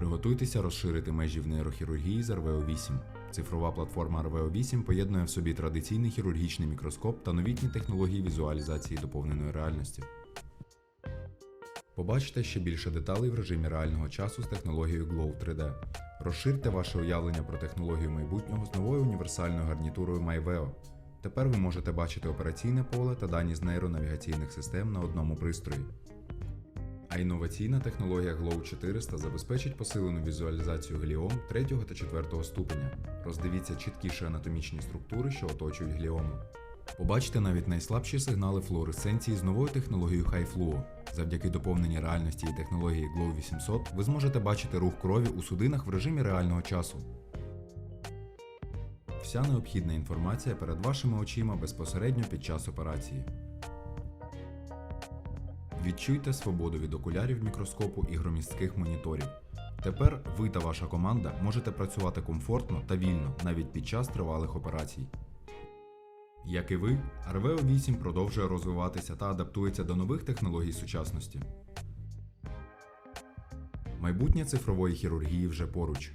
Приготуйтеся розширити межі в нейрохірургії з RVO 8. Цифрова платформа RVO 8 поєднує в собі традиційний хірургічний мікроскоп та новітні технології візуалізації доповненої реальності. Побачите ще більше деталей в режимі реального часу з технологією Glow 3D. Розширте ваше уявлення про технологію майбутнього з новою універсальною гарнітурою MyVeo. Тепер ви можете бачити операційне поле та дані з нейронавігаційних систем на одному пристрої. А інноваційна технологія Glow 400 забезпечить посилену візуалізацію гліом 3 та 4 ступеня. Роздивіться чіткіші анатомічні структури, що оточують гліому. Побачите навіть найслабші сигнали флуоресценції з новою технологією HiFluo. Завдяки доповненій реальності і технології Glow 800 ви зможете бачити рух крові у судинах в режимі реального часу. Вся необхідна інформація перед вашими очима безпосередньо під час операції. Відчуйте свободу від окулярів мікроскопу і громістких моніторів. Тепер ви та ваша команда можете працювати комфортно та вільно навіть під час тривалих операцій. Як і ви, RVO 8 продовжує розвиватися та адаптується до нових технологій сучасності. Майбутнє цифрової хірургії вже поруч.